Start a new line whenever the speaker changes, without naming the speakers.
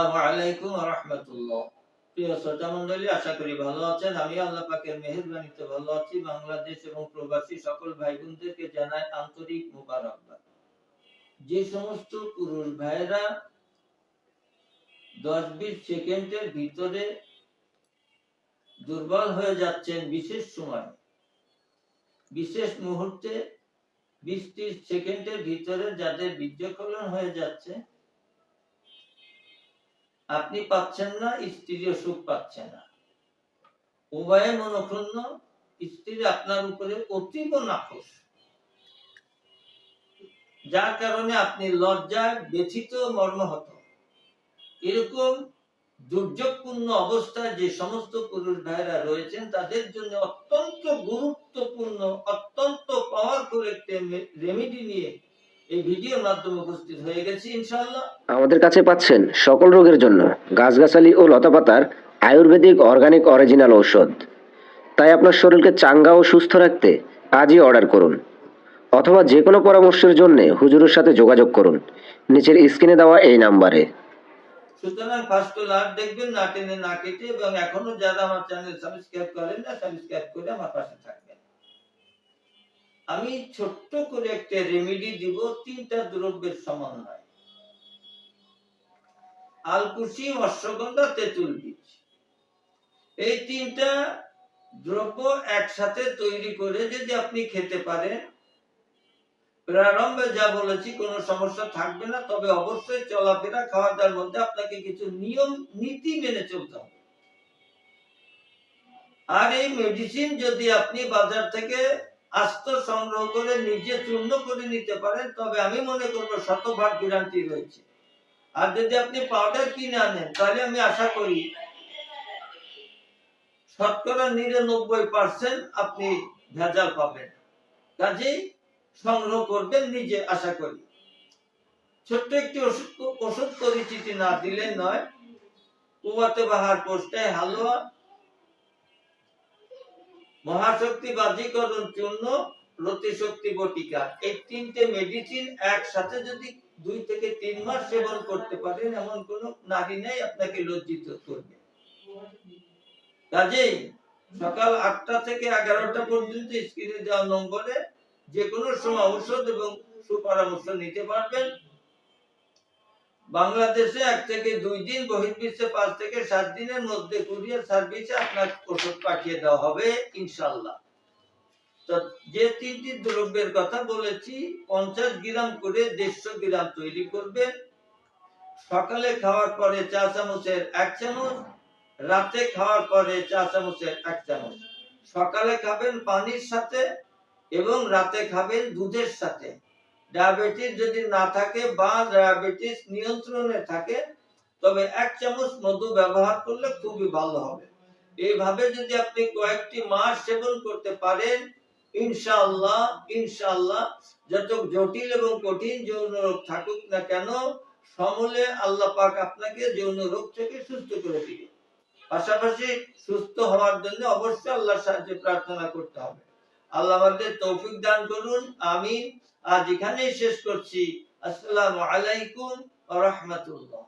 আসসালামু আলাইকুম ওয়া রাহমাতুল্লাহ। প্রিয় শ্রোতা মণ্ডলী, আশা করি ভালো আছেন। আমি আল্লাহ পাকের মেহেরবানিতে ভালো আছি। বাংলাদেশ এবং প্রবাসী সকল ভাই বোনদেরকে জানাই আন্তরিক মুবারকবাদ। যে সমস্ত পুরুষ ভাইরা দশ বিশ সেকেন্ডের ভিতরে দুর্বল হয়ে যাচ্ছেন বিশেষ সময়, বিশেষ মুহূর্তে বিশ ত্রিশ সেকেন্ডের ভিতরে যাদের বীর্যকলন হয়ে যাচ্ছে আপনি পাচ্ছেন না স্ত্রীও সুখ পাচ্ছে না। উভয়ে মনক্ষুণ্ণ, স্ত্রী আপনার উপরে অতীব নাখোশ। যার কারণে আপনি লজ্জায় ব্যথিত মর্মহত। এরকম দুর্যোগপূর্ণ অবস্থায় যে সমস্ত পুরুষ ভাইরা রয়েছেন, তাদের জন্য অত্যন্ত গুরুত্বপূর্ণ, অত্যন্ত পাওয়ারফুল একটি রেমেডি নিয়ে এই ভিডিওর মাধ্যমে উপস্থিত হয়ে গেছি ইনশাআল্লাহ।
আমাদের কাছে পাচ্ছেন সকল রোগের জন্য গাছগাছালি ও লতাপাতার আয়ুর্বেদিক অর্গানিক অরিজিনাল ঔষধ। তাই আপনার শরীরকে চাঙ্গা ও সুস্থ রাখতে আজই অর্ডার করুন। অথবা যে কোনো পরামর্শের জন্য হুজুরের সাথে যোগাযোগ করুন। নিচের স্ক্রিনে দেওয়া এই নাম্বারে।
সুতরাং ফার্স্ট লাভ দেখবেন না টেনে না কেটে এবং এখনও যারা আমার চ্যানেল সাবস্ক্রাইব করেন না সাবস্ক্রাইব করে আমার পাশে থাকবেন। আমি ছোট্ট করে একটা রেমেডি দিব, তিনটা দ্রব্যের সমন্বয় আলকুশি অশ্বগন্ধা, তেঁতুল বীজ। এই তিনটা দ্রব্য একসাথে তৈরি করে যদি আপনি খেতে পারেন, প্রারম্ভে যা বলেছি, কোনো সমস্যা থাকবে না, তবে অবশ্যই চলাফেরা খাওয়া দাওয়ার মধ্যে আপনাকে কিছু নিয়ম, নীতি মেনে চলতে হবে। আর এই মেডিসিন যদি আপনি বাজার থেকে আস্ত সংগ্রহ করে নিজে চূর্ণ করে নিতে পারেন, তবে আমি মনে করব শতভাগ গ্যারান্টি রয়েছে। আর যদি আপনি পাউডার কিনে আনেন, তাহলে আমি আশা করি শতকরা নিরানব্বই পার্সেন্ট আপনি ভেজাল পাবেন। কাজেই সংগ্রহ করবেন নিজে, আশা করি। ছোট্ট একটি ওষুধ ওষুধ পরিচিতি না দিলে নয়। কুয়াতে বাহার হালুয়া মহাশক্তি বাজিকরণ চূর্ণ রতিশক্তি বটিকা। এই তিনটে মেডিসিন একসাথে যদি দুই থেকে তিন মাস সেবন করতে পারেন, এমন কোন নারী নেই আপনাকে লজ্জিত করবে। কাজেই সকাল আটটা থেকে এগারোটা পর্যন্ত স্ক্রিনে দেওয়া নম্বরে যে কোনো সময় ঔষধ এবং সুপরামর্শ নিতে পারবেন। বাংলাদেশে এক থেকে দুই দিন বহির্বিশ্বে পাঁচ থেকে সাত দিনের মধ্যে কুরিয়ার সার্ভিসে আপনার ওষুধ পাঠিয়ে দেওয়া হবে ইনশাল্লাহ যে তিনটি দ্রব্যের কথা বলেছি, পঞ্চাশ গ্রাম করে দেড়শো গ্রাম তৈরি করবেন। সকালে খাওয়ার পরে চা চামচের এক চামচ, রাতে খাওয়ার পরে চা চামচের এক চামচ। সকালে খাবেন পানির সাথে এবং রাতে খাবেন দুধের সাথে। ডায়াবেটিস যদি না থাকে বা ডায়াবেটিস নিয়ন্ত্রণে থাকে, তবে এক চামচ মধু ব্যবহার করলে খুবই ভালো হবে। এইভাবে যদি আপনি কয়েকটি মাস সেবন করতে পারেন, ইনশাআল্লাহ ইনশাআল্লাহ, যত জটিল এবং কঠিন যৌন রোগ থাকুক না কেন, সমূলে আল্লাহ পাক আপনাকে যৌন রোগ থেকে সুস্থ করে দিবে। পাশাপাশি সুস্থ হওয়ার জন্য অবশ্যই আল্লাহর সাহায্যে প্রার্থনা করতে হবে। আল্লাহ আমাদের তৌফিক দান করুন, আমিন। আজ এখানেই শেষ করছি। আসসালামু আলাইকুম রাহমাতুল্লাহ।